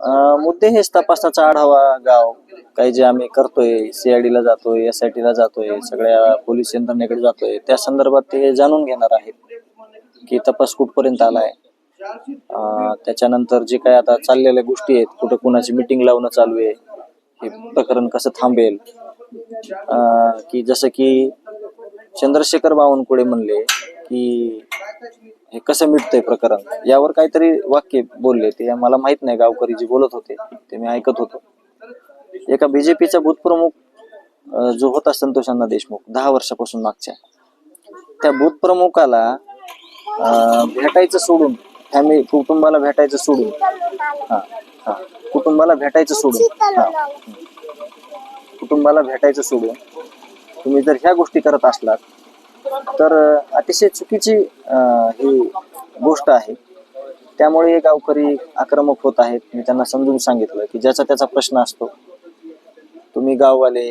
मुद्दे हेच तपासाचा आढावा गाव. काही जे आम्ही करतोय सीआयडी ला जातोय एस आय टी ला जातोय सगळ्या पोलीस यंत्रणेकडे जातोय त्या संदर्भात ते जाणून घेणार आहेत की तपास कुठपर्यंत आलाय. त्याच्यानंतर जे काय आता चाललेल्या गोष्टी आहेत कुठं कुणाची मिटिंग लावणं चालू आहे हे प्रकरण कसं थांबेल? की जसं की चंद्रशेखर बावनकुळे म्हणले की हे कसं मिटतंय प्रकरण? यावर काहीतरी वाक्य बोलले ते. मला माहीत नाही गावकरी जे बोलत होते ते मी ऐकत होतो. एका बीजेपीचा भूतप्रमुख जो होता संतोष अण्णा देशमुख दहा वर्षापासून मागच्या. त्या भूतप्रमुखाला भेटायचं सोडून फॅमिली कुटुंबाला भेटायचं सोडून. हा हा. कुटुंबाला भेटायचं सोडून. हा. कुटुंबाला भेटायचं सोडून तुम्ही जर ह्या गोष्टी करत असलात तर अतिशय चुकीची ही गोष्ट आहे. त्यामुळे हे गावकरी आक्रमक होत आहेत. मी त्यांना समजून सांगितलं की ज्याचा त्याचा प्रश्न असतो. तुम्ही गाववाले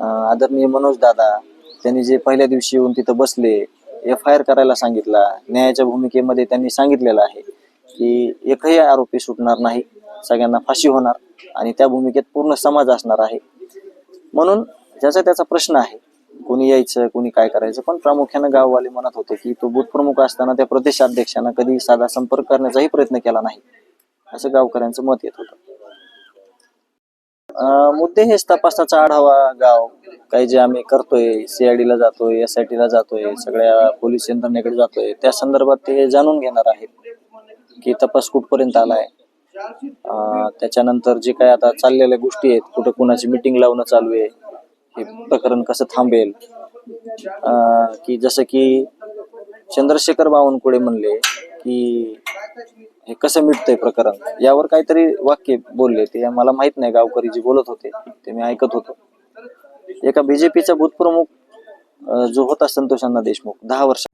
आदरणीय मनोज दादा त्यांनी जे पहिल्या दिवशी येऊन तिथं बसले एफ आय आर करायला सांगितला न्यायाच्या भूमिकेमध्ये त्यांनी सांगितलेलं आहे की एकही आरोपी सुटणार नाही सगळ्यांना फाशी होणार आणि त्या भूमिकेत पूर्ण समाज असणार आहे. म्हणून ज्याचा त्याचा प्रश्न आहे कोणी यायचं कोणी काय करायचं. पण प्रामुख्यानं गाववाले म्हणत होते की तो बुथप्रमुख असताना त्या प्रदेशाध्यक्षांना कधी साधा संपर्क करण्याचाही प्रयत्न केला नाही असं गावकऱ्यांचं मत येत होतं. अं, मुद्दे हेच तपासाचा आढावा गाव. काही जे आम्ही करतोय सीआयडी ला जातोय एस आय टी ला जातोय सगळ्या पोलीस यंत्रणेकडे जातोय त्या संदर्भात ते जाणून घेणार आहेत की तपास कुठपर्यंत आलाय. त्याच्यानंतर जे काय आता चाललेल्या गोष्टी आहेत कुठं कुणाची मिटिंग लावणं चालू आहे हे प्रकरण कसं थांबेल? अं, की जसं की चंद्रशेखर बावनकुळे म्हणले की हे कसं मिटतंय प्रकरण? यावर काहीतरी वाक्य बोलले ते. मला माहीत नाही गावकरी जे बोलत होते ते मी ऐकत होतो. एका बीजेपीचा भूतप्रमुख जो होता संतोष अण्णा देशमुख दहा वर्ष